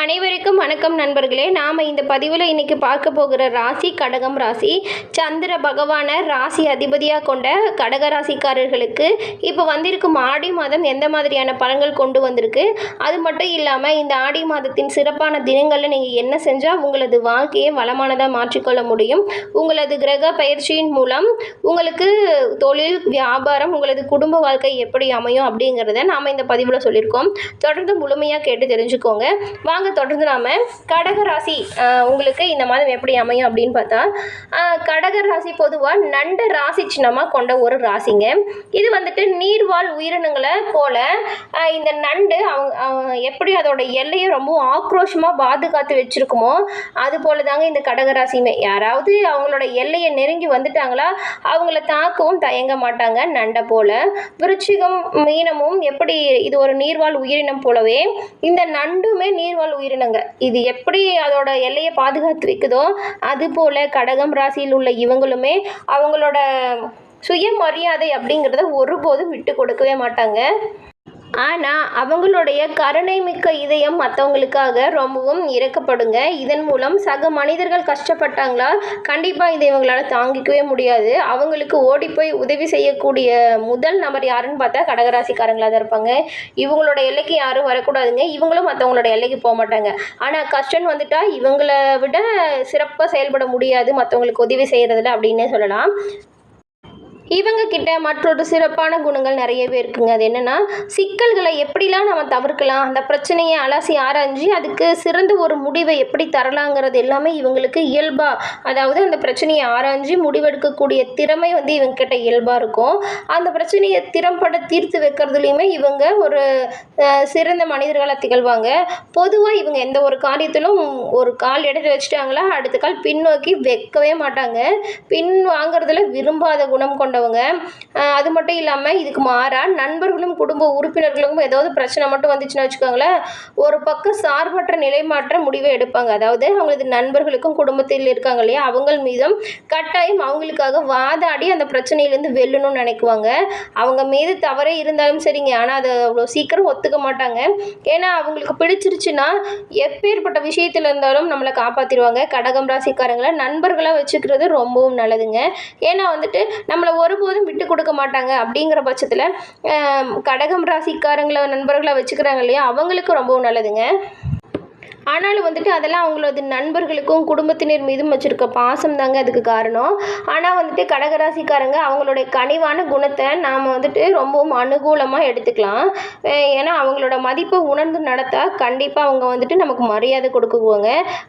அனைவருக்கும் வணக்கம் நண்பர்களே. நாம் இந்த பதிவில் இன்றைக்கி பார்க்க போகிற ராசி கடகம் ராசி சந்திர பகவானை ராசி அதிபதியாக கொண்ட கடக ராசிக்காரர்களுக்கு இப்போ வந்திருக்கும் ஆடி மாதம் எந்த மாதிரியான பலன்கள் கொண்டு வந்திருக்கு? அது மட்டும் இல்லாமல் இந்த ஆடி மாதத்தின் சிறப்பான தினங்களில் நீங்கள் என்ன செஞ்சால் உங்களது வாழ்க்கையை வளமானதாக மாற்றிக்கொள்ள முடியும்? உங்களது கிரக பயிற்சியின் மூலம் உங்களுக்கு தொழில் வியாபாரம் உங்களது குடும்ப வாழ்க்கை எப்படி அமையும் அப்படிங்கிறத நாம் இந்த பதிவில் சொல்லியிருக்கோம். தொடர்ந்து முழுமையாக கேட்டு தெரிஞ்சுக்கோங்க. வாங்க தொடர்ந்து நாம் கடக ராசி உங்களுக்கு இந்த மாதம் எப்படி அமையும் அப்படின்னு பார்த்தா ஆஹ், கடக ராசி பொதுவாக நண்ட ராசி சின்னமாக கொண்ட ஒரு ராசிங்க. இது வந்துட்டு நீர்வாழ் உயிரினங்களை போல இந்த நண்டு அவங்க எப்படி அதோட எல்லையை ரொம்ப ஆக்ரோஷமாக பாதுகாத்து வச்சிருக்குமோ அது போல தாங்க இந்த கடகராசியுமே யாராவது அவங்களோட எல்லையை நெருங்கி வந்துட்டாங்களா அவங்கள தாக்கவும் தயங்க மாட்டாங்க நண்டை போல. விருச்சிகம் மீனமும் எப்படி இது ஒரு நீர்வாழ் உயிரினம் போலவே இந்த நண்டுமே நீர்வாழ் உயிரினங்க. இது எப்படி அதோட எல்லையை பாதுகாத்து வைக்குதோ அது போல கடகம் ராசியில் உள்ள இவங்களுமே அவங்களோட சுயமரியாதை அப்படிங்கிறத ஒருபோதும் விட்டு கொடுக்கவே மாட்டாங்க. ஆனால் அவங்களுடைய கருணை மிக்க இதயம் மற்றவங்களுக்காக ரொம்பவும் இறக்கப்படுங்க இதன் மூலம் சக மனிதர்கள் கஷ்டப்பட்டாங்களா கண்டிப்பாக இதை இவங்களால் தாங்கிக்கவே முடியாது. அவங்களுக்கு ஓடி போய் உதவி செய்யக்கூடிய முதல் நபர் யாருன்னு பார்த்தா கடகராசிக்காரங்களாக தான் இருப்பாங்க. இவங்களோட எல்லைக்கு யாரும் வரக்கூடாதுங்க. இவங்களும் மற்றவங்களோட எல்லைக்கு போக மாட்டாங்க. ஆனால் கஷ்டம் வந்துட்டால் இவங்களை விட சிறப்பாக செயல்பட முடியாது. மற்றவங்களுக்கு உதவி செய்கிறதுல அப்படின்னே சொல்லலாம். இவங்க கிட்ட மற்றொரு சிறப்பான குணங்கள் நிறையவே இருக்குங்க. அது என்னன்னா சிக்கல்களை எப்படிலாம் நம்ம தவிர்க்கலாம் அந்த பிரச்சனையை அலசி ஆராய்ஞ்சு அதுக்கு சிறந்த ஒரு முடிவை எப்படி தரலாங்கிறது எல்லாமே இவங்களுக்கு இயல்பா அதாவது அந்த பிரச்சனையை ஆராய்ஞ்சு முடிவெடுக்கக்கூடிய திறமை வந்து இவங்க கிட்ட இயல்பா இருக்கும். அந்த பிரச்சனையை திறம்பட தீர்த்து வைக்கிறதுலையுமே இவங்க ஒரு சிறந்த மனிதர்களாக திகழ்வாங்க. பொதுவாக இவங்க எந்த ஒரு காரியத்திலும் ஒரு கால் எடுத்து வச்சுட்டாங்களா அடுத்த கால் பின்னோக்கி வைக்கவே மாட்டாங்க. பின் வாங்குறதுல விரும்பாத குணம் கொண்ட ஆஹ் அது மட்டும் இல்லாமல் இதுக்கு மாறா நண்பர்களும் குடும்ப உறுப்பினர்களும் ஏதாவது பிரச்சனை மட்டும் வந்துச்சுன்னா வச்சுக்கோங்களேன் ஒரு பக்கம் சார்பற்ற நிலைமாற்ற முடிவை எடுப்பாங்க. அதாவது அவங்களது நண்பர்களுக்கும் குடும்பத்தில் இருக்காங்க இல்லையா அவங்கள் மீதும் கட்டாயம் அவங்களுக்காக வாதாடி அந்த பிரச்சனையிலேருந்து வெல்லணும்னு நினைக்குவாங்க. அவங்க மீது தவறே இருந்தாலும் சரிங்க ஆனால் அதை அவ்வளோ சீக்கிரம் ஒத்துக்க மாட்டாங்க. ஏன்னா அவங்களுக்கு பிடிச்சிருச்சுன்னா எப்பேற்பட்ட விஷயத்தில் இருந்தாலும் நம்மளை காப்பாற்றிடுவாங்க கடகம் ராசிக்காரங்களை நண்பர்களாக வச்சுக்கிறது ரொம்பவும் நல்லதுங்க. ஏன்னா வந்துட்டு நம்மளை ஒருபோதும் விட்டு கொடுக்க மாட்டாங்க அப்படிங்கிற பட்சத்தில் கடகம் ராசிக்காரங்களை நண்பர்களாக வச்சுக்கிறாங்க இல்லையா? அவங்களுக்கு ரொம்பவும் நல்லதுங்க. ஆனாலும் வந்துட்டு அதெல்லாம் அவங்களது நண்பர்களுக்கும் குடும்பத்தினர் மீதும் வச்சுருக்க பாசம் தாங்க அதுக்கு காரணம். ஆனால் வந்துட்டு கடகராசிக்காரங்க அவங்களுடைய கனிவான குணத்தை நாம் வந்துட்டு ரொம்பவும் அனுகூலமாக எடுத்துக்கலாம். ஏன்னா அவங்களோட மதிப்பை உணர்ந்து நடத்தா கண்டிப்பாக அவங்க வந்துட்டு நமக்கு மரியாதை கொடுக்குவாங்க.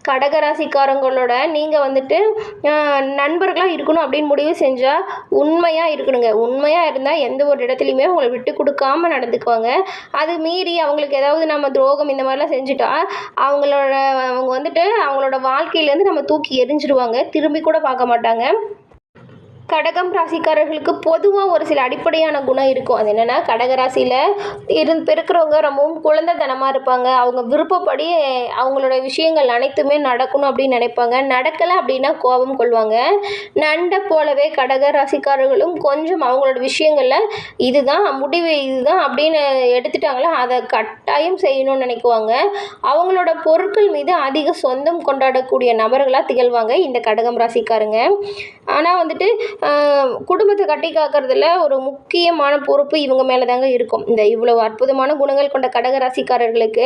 கடகராசிக்காரங்களோட நீங்கள் வந்துட்டு நண்பர்களாக இருக்கணும் அப்படின்னு முடிவு செஞ்சால் உண்மையாக இருக்கணுங்க. உண்மையாக இருந்தால் எந்த ஒரு இடத்துலையுமே அவங்கள விட்டு கொடுக்காம நடந்துக்குவாங்க. அது மீறி அவங்களுக்கு ஏதாவது நம்ம துரோகம் இந்த மாதிரிலாம் செஞ்சுட்டா அவங்களோட அவங்க வந்துட்டு அவங்களோட வாழ்க்கையிலேருந்து நம்ம தூக்கி எரிஞ்சிருவாங்க திரும்பி கூட பார்க்க மாட்டாங்க. கடகம் ராசிக்காரர்களுக்கு பொதுவாக ஒரு சில அடிப்படையான குணம் இருக்கும். அது என்னென்னா கடகராசியில் இருந்து பிறக்கிறவங்க ரொம்பவும் குழந்தைத்தனமாக இருப்பாங்க. அவங்க விருப்பப்படி அவங்களோட விஷயங்கள் அனைத்துமே நடக்கணும் அப்படின்னு நினைப்பாங்க. நடக்கலை அப்படின்னா கோபம் கொள்வாங்க. நண்டை போலவே கடக ராசிக்காரர்களும் கொஞ்சம் அவங்களோட விஷயங்களில் இதுதான் முடிவு இதுதான் அப்படின்னு எடுத்துட்டாங்களோ அதை கட்டாயம் செய்யணும்னு நினைக்குவாங்க. அவங்களோட பொருட்கள் மீது அதிக சொந்தம் கொண்டாடக்கூடிய நபர்களாக திகழ்வாங்க இந்த கடகம் ராசிக்காரங்க. ஆனால் வந்துட்டு குடும்பத்தை கட்டி காக்கிறதுல ஒரு முக்கியமான பொறுப்பு இவங்க மேலே தாங்க இருக்கும். இந்த இவ்வளவு அற்புதமான குணங்கள் கொண்ட கடக ராசிக்காரர்களுக்கு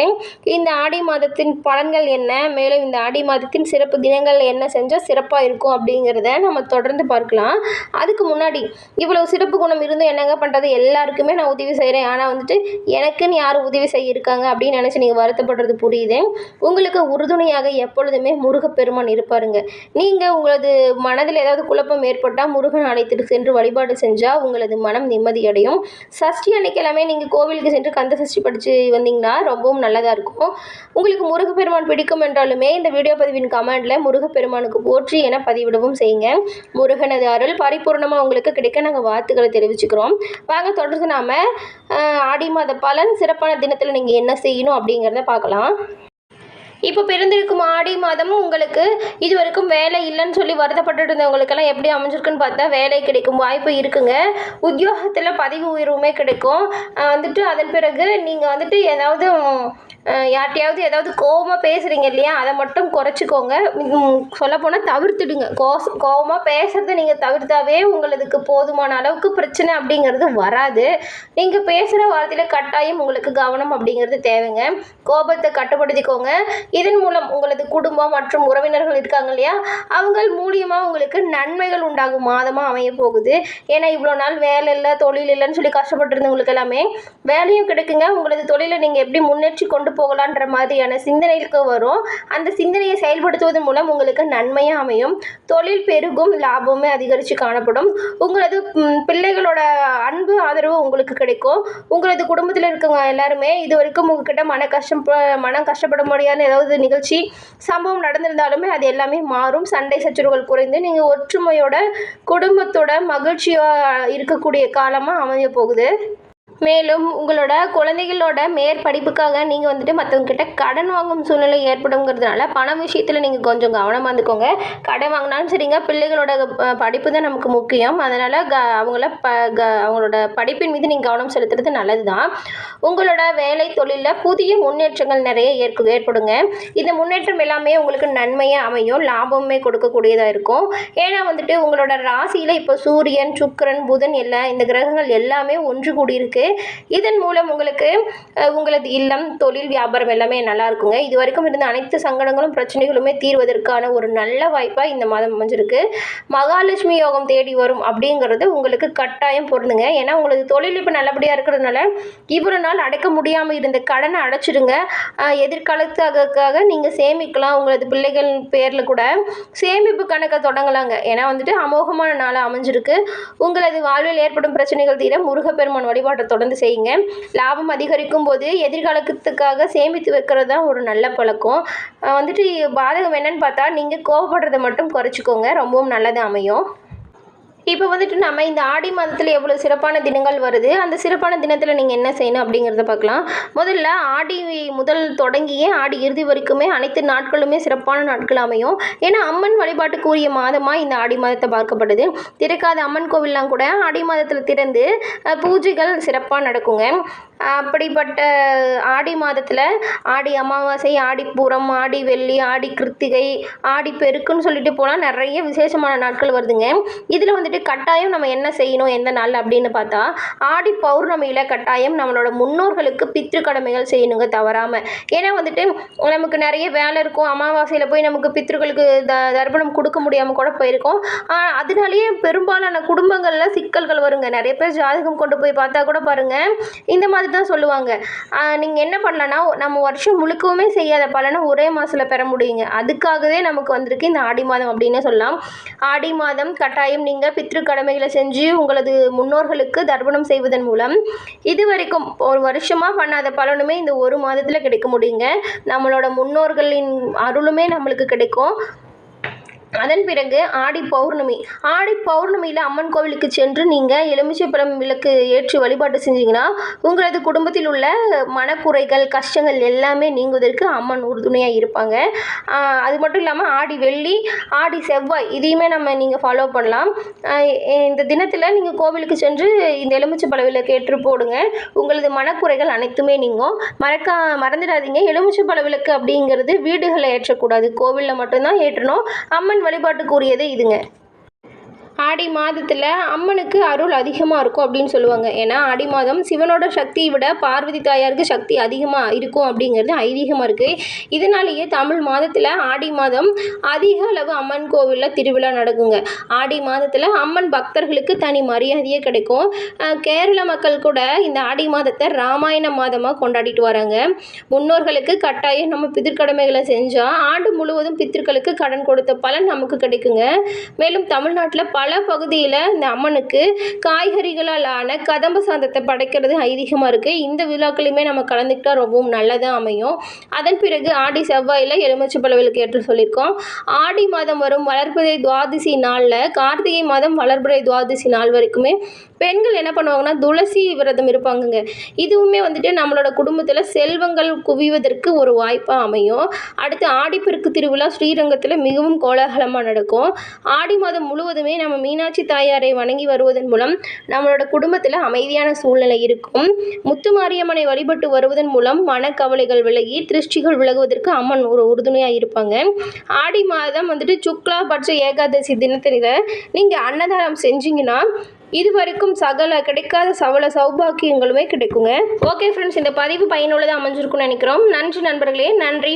இந்த ஆடி மாதத்தின் பலன்கள் என்ன? மேலும் இந்த ஆடி மாதத்தின் சிறப்பு தினங்கள் என்ன செஞ்சால் சிறப்பாக இருக்கும் அப்படிங்கிறத நம்ம தொடர்ந்து பார்க்கலாம். அதுக்கு முன்னாடி இவ்வளவு சிறப்பு குணம் இருந்தும் என்னங்க பண்ணுறது எல்லாருக்குமே நான் உதவி செய்கிறேன் ஆனால் வந்துட்டு எனக்குன்னு யார் உதவி செய்ய இருக்காங்க அப்படின்னு நினச்சி நீங்கள் வருத்தப்படுறது புரியுது. உங்களுக்கு உறுதுணையாக எப்பொழுதுமே முருகப்பெருமான் இருப்பாருங்க. நீங்கள் உங்களது மனதில் ஏதாவது குழப்பம் ஏற்பட்டால் முருகன் அழைத்துட்டு சென்று வழிபாடு செஞ்சால் உங்களது மனம் நிம்மதியடையும். சஷ்டி அன்னைக்கு நீங்கள் கோவிலுக்கு சென்று கந்த சஷ்டி படித்து வந்தீங்கன்னா ரொம்பவும் நல்லதாக இருக்கும். உங்களுக்கு முருகப்பெருமான் பிடிக்கும் என்றாலுமே இந்த வீடியோ பதிவின் கமெண்டில் முருகப்பெருமானுக்கு போற்றி என பதிவிடவும் செய்யுங்க. முருகனது அருள் பரிபூர்ணமாக உங்களுக்கு கிடைக்க நாங்கள் வாழ்த்துக்களை தெரிவிச்சுக்கிறோம். வாங்க தொடர்ந்து நாம் ஆடி மாத பலன் சிறப்பான தினத்தில் நீங்கள் என்ன செய்யணும் அப்படிங்கிறத பார்க்கலாம். இப்போ பிறந்திருக்கும் ஆடி மாதம் உங்களுக்கு இது வரைக்கும் வேலை இல்லைன்னு சொல்லி வருத்தப்பட்டு இருந்தவங்களுக்கெல்லாம் எப்படி அமைஞ்சிருக்குன்னு பார்த்தா வேலை கிடைக்கும் வாய்ப்பு இருக்குங்க. உத்தியோகத்தில் பதவி உயர்வுமே கிடைக்கும். வந்துட்டு அதன் பிறகு நீங்கள் வந்துட்டு ஏதாவது ஆஹ் யார்கிட்டயாவது ஏதாவது கோபமாக பேசுகிறீங்க இல்லையா? அதை மட்டும் குறைச்சிக்கோங்க. சொல்லப்போனால் தவிர்த்துடுங்க. கோஸ் கோவமாக பேசுகிறத நீங்கள் தவிர்த்தாவே உங்களதுக்கு போதுமான அளவுக்கு பிரச்சனை அப்படிங்கிறது வராது. நீங்கள் பேசுகிற வார்த்தையில் கட்டாயம் உங்களுக்கு கவனம் அப்படிங்கிறது தேவைங்க. கோபத்தை கட்டுப்படுத்திக்கோங்க. இதன் மூலம் உங்களது குடும்பம் மற்றும் உறவினர்கள் இருக்காங்க இல்லையா? அவங்க மூலியமாக உங்களுக்கு நன்மைகள் உண்டாகும் மாதமாக அமைய போகுது. ஏன்னா இவ்வளோ நாள் வேலை இல்லை தொழில் இல்லைன்னு சொல்லி கஷ்டப்பட்டுருந்தவங்களுக்கு எல்லாமே வேலையும் கிடைக்குங்க. உங்களது தொழிலை நீங்கள் எப்படி முன்னேற்றி கொண்டு போகலான்ற மாதிரியான சிந்தனைகளுக்கு வரும். அந்த சிந்தனையை செயல்படுத்துவதன் மூலம் உங்களுக்கு நன்மையாக அமையும். தொழில் பெருகும் லாபமே அதிகரித்து காணப்படும். உங்களது பிள்ளைகளோட அன்பு ஆதரவு உங்களுக்கு கிடைக்கும். உங்களது குடும்பத்தில் இருக்கவங்க எல்லாருமே இது வரைக்கும் உங்ககிட்ட மன கஷ்டம் மனம் கஷ்டப்பட முடியாத ஏதாவது நிகழ்ச்சி சம்பவம் நடந்திருந்தாலுமே அது எல்லாமே மாறும். சண்டை சச்சரவுகள் குறைந்து நீங்கள் ஒற்றுமையோட குடும்பத்தோட மகிழ்ச்சியாக இருக்கக்கூடிய காலமாக அமைய போகுது. மேலும் உங்களோட குழந்தைகளோட மேற்படிப்புக்காக நீங்கள் வந்துட்டு மற்றவங்கக்கிட்ட கடன் வாங்கும் சூழ்நிலை ஏற்படுங்கிறதுனால பணம் விஷயத்தில் நீங்கள் கொஞ்சம் கவனமாக இருந்துக்கோங்க. கடன் வாங்கினாலும் சரிங்க பிள்ளைகளோட படிப்பு தான் நமக்கு முக்கியம். அதனால் க அவங்கள ப க அவங்களோட படிப்பின் மீது நீங்கள் கவனம் செலுத்துறது நல்லது தான் உங்களோட வேலை தொழிலில் புதிய முன்னேற்றங்கள் நிறைய ஏற்கு ஏற்படுங்க. இந்த முன்னேற்றம் எல்லாமே உங்களுக்கு நன்மையாக அமையும் லாபமே கொடுக்கக்கூடியதாக இருக்கும். ஏன்னா வந்துட்டு உங்களோட ராசியில் இப்போ சூரியன் சுக்கரன் புதன் எல்லாம் இந்த கிரகங்கள் எல்லாமே ஒன்று கூடியிருக்கு இதன் மூலம் உங்களுக்கு உங்களது இல்லம் தொழில் வியாபாரம் எல்லாமே நல்லா இருக்குங்க. இது வரைக்கும் இருந்த அனைத்து சங்கடங்களும் பிரச்சனைகளுமே தீர்வதற்கான ஒரு நல்ல வாய்ப்பாக இந்த மாதம் அமைஞ்சிருக்கு. மகாலட்சுமி யோகம் தேடி வரும் அப்படிங்கிறது உங்களுக்கு கட்டாயம் பொருந்துங்க. ஏன்னா உங்களது தொழில் இப்போ நல்லபடியாக இருக்கிறதுனால இவ்வளோ நாள் அடைக்க முடியாமல் இருந்த கடனை அடைச்சிடுங்க எதிர்காலத்துக்காக நீங்கள் சேமிக்கலாம். உங்களது பிள்ளைகள் பேரில் கூட சேமிப்பு கணக்கை தொடங்கலாங்க. ஏன்னா வந்துட்டு அமோகமான நாளாக அமைஞ்சிருக்கு. உங்களது வாழ்வில் ஏற்படும் பிரச்சனைகள் தீர முருகப்பெருமான் வழிபாட்டை தொடர்ந்து செய்யுங்க. லாபம் அதிகரிக்கும் போது எதிர்காலத்துக்காக சேமித்து வைக்கிறது தான் ஒரு நல்ல பழக்கம். வந்துட்டு பாதகம் என்னன்னு பார்த்தா நீங்கள் கோவப்படுறதை மட்டும் குறைச்சிக்கோங்க. ரொம்பவும் நல்லது அமையும். இப்போ வந்துட்டு நம்ம இந்த ஆடி மாதத்தில் எவ்வளோ சிறப்பான தினங்கள் வருது அந்த சிறப்பான தினத்தில் நீங்கள் என்ன செய்யணும் அப்படிங்கிறத பார்க்கலாம். முதல்ல ஆடி முதல் தொடங்கியே ஆடி இறுதி வரைக்குமே அனைத்து நாட்களுமே சிறப்பான நாட்கள் அமையும். ஏன்னா அம்மன் வழிபாட்டுக்குரிய மாதமாக இந்த ஆடி மாதத்தை பார்க்கப்படுது. திறக்காத அம்மன் கோவில்லாம் கூட ஆடி மாதத்தில் திறந்து பூஜைகள் சிறப்பாக நடக்குங்க. அப்படிப்பட்ட ஆடி மாதத்தில் ஆடி அமாவாசை ஆடி பூரம் ஆடி வெள்ளி ஆடி கிருத்திகை ஆடி பெருக்குன்னு சொல்லிட்டு போனால் நிறைய விசேஷமான நாட்கள் வருதுங்க. இதில் வந்துட்டு கட்டாயம் நம்ம என்ன செய்யணும் எந்த நாள் அப்படின்னு பார்த்தா ஆடி பௌர்ணமியில் கட்டாயம் நம்மளோட முன்னோர்களுக்கு பித்ரு கடமைகள் செய்யணுங்க தவறாமல் ஏன்னா வந்துட்டு நமக்கு நிறைய வேலை இருக்கும். அமாவாசையில் போய் நமக்கு பித்ருக்களுக்கு த தர்ப்பணம் கொடுக்க முடியாமல் கூட போயிருக்கோம். அதனாலேயே பெரும்பாலான குடும்பங்களில் சிக்கல்கள் வருங்க. நிறைய பேர் ஜாதகம் கொண்டு போய் பார்த்தா கூட பாருங்கள் இந்த மாதிரி தான் சொல்லுவாங்க. நீங்கள் என்ன பண்ணலன்னா நம்ம வருஷம் முழுக்கவுமே செய்யாத பலனை ஒரே மாதத்தில் பெற முடியுங்க. அதுக்காகவே நமக்கு வந்திருக்கு இந்த ஆடி மாதம் அப்படின்னு சொல்லலாம். ஆடி மாதம் கட்டாயம் நீங்கள் பித்ரு கடமைகளை செஞ்சு உங்களது முன்னோர்களுக்கு தர்ப்பணம் செய்வதன் மூலம் இது வரைக்கும் ஒரு வருஷமாக பண்ணாத பலனுமே இந்த ஒரு மாதத்தில் கிடைக்க முடியுங்க. நம்மளோட முன்னோர்களின் அருளுமே நம்மளுக்கு கிடைக்கும். அதன் பிறகு ஆடி பௌர்ணமி. ஆடி பௌர்ணமியில் அம்மன் கோவிலுக்கு சென்று நீங்கள் எலுமிச்சைப்பழம் விளக்கு ஏற்றி வழிபாடு செஞ்சீங்கன்னா உங்களது குடும்பத்தில் உள்ள மனக்குறைகள் கஷ்டங்கள் எல்லாமே நீங்குவதற்கு அம்மன் உறுதுணையாக இருப்பாங்க. அது மட்டும் இல்லாமல் ஆடி வெள்ளி ஆடி செவ்வாய் இதையுமே நம்ம நீங்கள் ஃபாலோ பண்ணலாம். இந்த தினத்தில் நீங்கள் கோவிலுக்கு சென்று இந்த எலுமிச்சைப்பழ விளக்கு ஏற்று போடுங்க. உங்களது மனக்குறைகள் அனைத்துமே நீங்கும். மறக்கா மறந்துடாதீங்க. எலுமிச்சைப்பழ விளக்கு அப்படிங்கிறது வீடுகளில் ஏற்றக்கூடாது. கோவிலில் மட்டும்தான் ஏற்றணும். அம்மன் வழிபாட்டுக்குரியது இதுங்க. ஆடி மாதத்தில் அம்மனுக்கு அருள் அதிகமாக இருக்கும் அப்படின்னு சொல்லுவாங்க. ஏன்னா ஆடி மாதம் சிவனோட சக்தியை விட பார்வதி தாயாருக்கு சக்தி அதிகமாக இருக்கும் அப்படிங்கிறது ஐதீகமாக இருக்குது இதனாலேயே தமிழ் மாதத்தில் ஆடி மாதம் அதிக அளவு அம்மன் கோவிலில் திருவிழா நடக்குங்க. ஆடி மாதத்தில் அம்மன் பக்தர்களுக்கு தனி மரியாதையே கிடைக்கும். கேரள மக்கள் கூட இந்த ஆடி மாதத்தை ராமாயண மாதமாக கொண்டாடிட்டு வராங்க. முன்னோர்களுக்கு கட்டாயம் நம்ம பிதிர்கடமைகளை செஞ்சால் ஆண்டு முழுவதும் பித்திருக்களுக்கு கடன் கொடுத்த பலன் நமக்கு கிடைக்குங்க. மேலும் தமிழ்நாட்டில் பல பகுதியில் இந்த அம்மனுக்கு காய்கறிகளால் ஆன கதம்ப சாதத்தை படைக்கிறது ஐதீகமாக இருக்குது இந்த விழாக்களையுமே நம்ம கலந்துக்கிட்டால் ரொம்பவும் நல்லதாக அமையும். அதன் பிறகு ஆடி செவ்வாயில் எலுமிச்சை விளக்கு ஏற்று சொல்லியிருக்கோம். ஆடி மாதம் வரும் வளர்பிறை துவாதசி நாளில் கார்த்திகை மாதம் வளர்பிறை துவாதசி நாள் வரைக்குமே பெண்கள் என்ன பண்ணுவாங்கன்னா துளசி விரதம் இருப்பாங்கங்க. இதுவுமே வந்துட்டு நம்மளோட குடும்பத்தில் செல்வங்கள் குவிவதற்கு ஒரு வாய்ப்பாக அமையும். அடுத்து ஆடிப்பெருக்கு திருவிழா ஸ்ரீரங்கத்தில் மிகவும் கோலாகலமாக நடக்கும். ஆடி மாதம் முழுவதுமே நம்ம மீனாட்சி தாயாரை வணங்கி வருவதன் மூலம் நம்மளோட குடும்பத்தில் அமைதியான சூழ்நிலை இருக்கும். முத்து மாரியம்மனை வழிபட்டு வருவதன் மூலம் மனக்கவலைகள் விலகி திருஷ்டிகள் விலகுவதற்கு அம்மன் ஒரு உறுதுணையாக இருப்பாங்க. ஆடி மாதம் வந்துட்டு சுக்லா பட்ச ஏகாதசி தினத்தில் நீங்கள் அன்னதானம் செஞ்சீங்கன்னா இது வரைக்கும் சகல கிடைக்காத சவல சௌபாக்கியங்களுமே கிடைக்குங்க. ஓகே ஃப்ரெண்ட்ஸ் இந்த பதிவு பயனுள்ளதாக அமைஞ்சிருக்கும்னு நினைக்கிறோம். நன்றி நண்பர்களே நன்றி